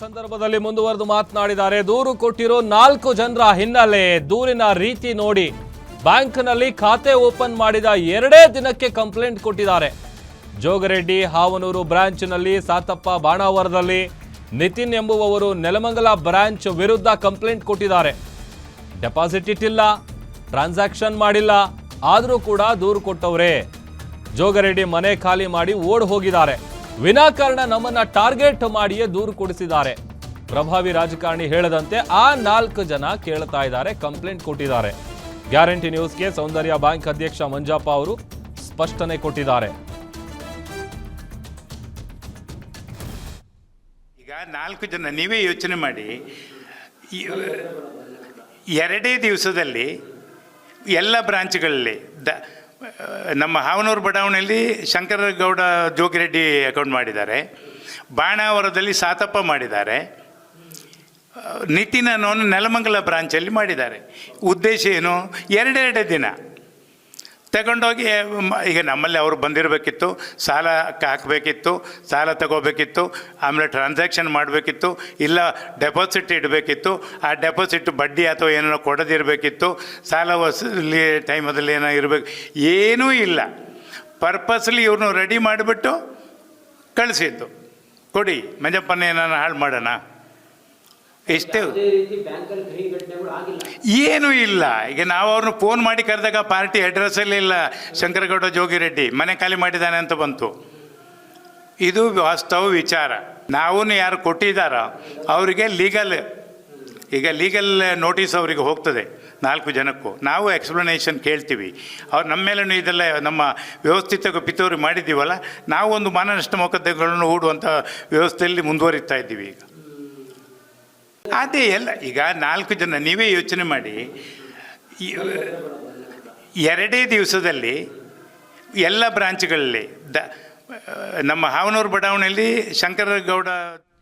ಸಂದರ್ಭದಲ್ಲಿ ಮುಂದುವರೆದು ಮಾತನಾಡಿದ್ದಾರೆ. ದೂರು ಕೊಟ್ಟಿರೋ ನಾಲ್ಕು ಜನರ ಹಿನ್ನೆಲೆ ದೂರಿನ ರೀತಿ ನೋಡಿ ಬ್ಯಾಂಕ್ನಲ್ಲಿ ಖಾತೆ ಓಪನ್ ಮಾಡಿದ ಎರಡೇ ದಿನಕ್ಕೆ ಕಂಪ್ಲೇಂಟ್ ಕೊಟ್ಟಿದ್ದಾರೆ. ಜೋಗರೆಡ್ಡಿ, ಹಾವನೂರು ಬ್ರಾಂಚ್ನಲ್ಲಿ ಸಾತಪ್ಪ ಬಾಣಾವರದಲ್ಲಿ ನಿತಿನ್ ಎಂಬುವವರು ನೆಲಮಂಗಲ ಬ್ರಾಂಚ್ ವಿರುದ್ಧ ಕಂಪ್ಲೇಂಟ್ ಕೊಟ್ಟಿದ್ದಾರೆ. ಡೆಪಾಸಿಟ್ ಇಟ್ಟಿಲ್ಲ, ಟ್ರಾನ್ಸಾಕ್ಷನ್ ಮಾಡಿಲ್ಲ, ಆದರೂ ಕೂಡ ದೂರು ಕೊಟ್ಟವರೇ. ಜೋಗರೆಡ್ಡಿ ಮನೆ ಖಾಲಿ ಮಾಡಿ ಓಡ್ ಹೋಗಿದ್ದಾರೆ. ವಿನಾಕಾರಣ ನಮ್ಮನ್ನ ಟಾರ್ಗೆಟ್ ಮಾಡಿಯೇ ದೂರು ಕೊಡಿಸಿದ್ದಾರೆ. ಪ್ರಭಾವಿ ರಾಜಕಾರಣಿ ಹೇಳದಂತೆ ಆ ನಾಲ್ಕು ಜನ ಕೇಳ್ತಾ ಇದ್ದಾರೆ, ಕಂಪ್ಲೇಂಟ್ ಕೊಟ್ಟಿದ್ದಾರೆ. ಗ್ಯಾರಂಟಿ ನ್ಯೂಸ್ಗೆ ಸೌಂದರ್ಯ ಬ್ಯಾಂಕ್ ಅಧ್ಯಕ್ಷ ಮಂಜಪ್ಪ ಅವರು ಸ್ಪಷ್ಟನೆ ಕೊಟ್ಟಿದ್ದಾರೆ. ಈಗ ನಾಲ್ಕು ಜನ ನೀವೇ ಯೋಚನೆ ಮಾಡಿ ಎರಡೇ ದಿವಸದಲ್ಲಿ ಎಲ್ಲ ಬ್ರಾಂಚ್ಗಳಲ್ಲಿ ನಮ್ಮ ಹಾವನೂರು ಬಡಾವಣೆಯಲ್ಲಿ ಶಂಕರಗೌಡ ಜೋಗಿರೆಡ್ಡಿ ಅಕೌಂಟ್ ಮಾಡಿದ್ದಾರೆ. ಬಾಣಾವರದಲ್ಲಿ ಸಾತಪ್ಪ ಮಾಡಿದ್ದಾರೆ. ನಿಟ್ಟಿನ ಅನ್ನೋನು ನೆಲಮಂಗಲ ಬ್ರಾಂಚಲ್ಲಿ ಮಾಡಿದ್ದಾರೆ. ಉದ್ದೇಶ ಏನು? ಎರಡೆರಡೇ ದಿನ. ತಗೊಂಡೋಗಿ ಈಗ ನಮ್ಮಲ್ಲಿ ಅವರು ಬಂದಿರಬೇಕಿತ್ತು, ಸಾಲ ಹಾಕಬೇಕಿತ್ತು, ಸಾಲ ತಗೋಬೇಕಿತ್ತು, ಆಮೇಲೆ ಟ್ರಾನ್ಸಾಕ್ಷನ್ ಮಾಡಬೇಕಿತ್ತು, ಇಲ್ಲ ಡೆಪಾಸಿಟ್ ಇಡಬೇಕಿತ್ತು, ಆ ಡೆಪಾಸಿಟ್ ಬಡ್ಡಿ ಅಥವಾ ಏನೋ ಕೊಡದಿರಬೇಕಿತ್ತು, ಸಾಲ ವಸೂಲಿ ಟೈಮಲ್ಲಿ ಏನೋ ಇರಬೇಕು, ಏನೂ ಇಲ್ಲ. ಪರ್ಪಸ್ಲಿ ಇವ್ರನ್ನೂ ರೆಡಿ ಮಾಡಿಬಿಟ್ಟು ಕಳಿಸಿದ್ದು. ಕೊಡಿ, ಮಂಜಪ್ಪನ ಏನಾರು ಹಾಳು ಮಾಡೋಣ. ಇಷ್ಟೇ ಏನು ಇಲ್ಲ. ಈಗ ನಾವು ಅವ್ರನ್ನ ಫೋನ್ ಮಾಡಿ ಕರೆದಾಗ ಪಾರ್ಟಿ ಅಡ್ರೆಸ್ಸಲ್ಲಿ ಇಲ್ಲ. ಶಂಕರಗೌಡ ಜೋಗಿರೆಡ್ಡಿ ಮನೆ ಖಾಲಿ ಮಾಡಿದ್ದಾನೆ ಅಂತ ಬಂತು. ಇದು ವಾಸ್ತವ ವಿಚಾರ. ನಾವು ಯಾರು ಕೊಟ್ಟಿದ್ದಾರೋ ಅವರಿಗೆ ಲೀಗಲ್ ಈಗ ಲೀಗಲ್ ನೋಟಿಸ್ ಅವರಿಗೆ ಹೋಗ್ತದೆ ನಾಲ್ಕು ಜನಕ್ಕೂ. ನಾವು ಎಕ್ಸ್ಪ್ಲನೇಷನ್ ಕೇಳ್ತೀವಿ. ಅವ್ರು ನಮ್ಮ ಮೇಲೂ ಇದೆಲ್ಲ ನಮ್ಮ ವ್ಯವಸ್ಥಿತ ಪಿತೂರಿ ಮಾಡಿದ್ದೀವಲ್ಲ ನಾವು ಒಂದು ಮಾನನಷ್ಟ ಮೊಕದ್ದೆಗಳನ್ನು ಹೂಡುವಂಥ ವ್ಯವಸ್ಥೆಯಲ್ಲಿ ಮುಂದುವರಿತಾ ಇದ್ದೀವಿ ಈಗ. ಅದೇ ಎಲ್ಲ, ಈಗ ನಾಲ್ಕು ಜನ, ನೀವೇ ಯೋಚನೆ ಮಾಡಿ. ಎರಡೇ ದಿವಸದಲ್ಲಿ ಎಲ್ಲ ಬ್ರಾಂಚ್ಗಳಲ್ಲಿ ದ, ನಮ್ಮ ಹಾವನೂರು ಬಡಾವಣೆಯಲ್ಲಿ ಶಂಕರಗೌಡ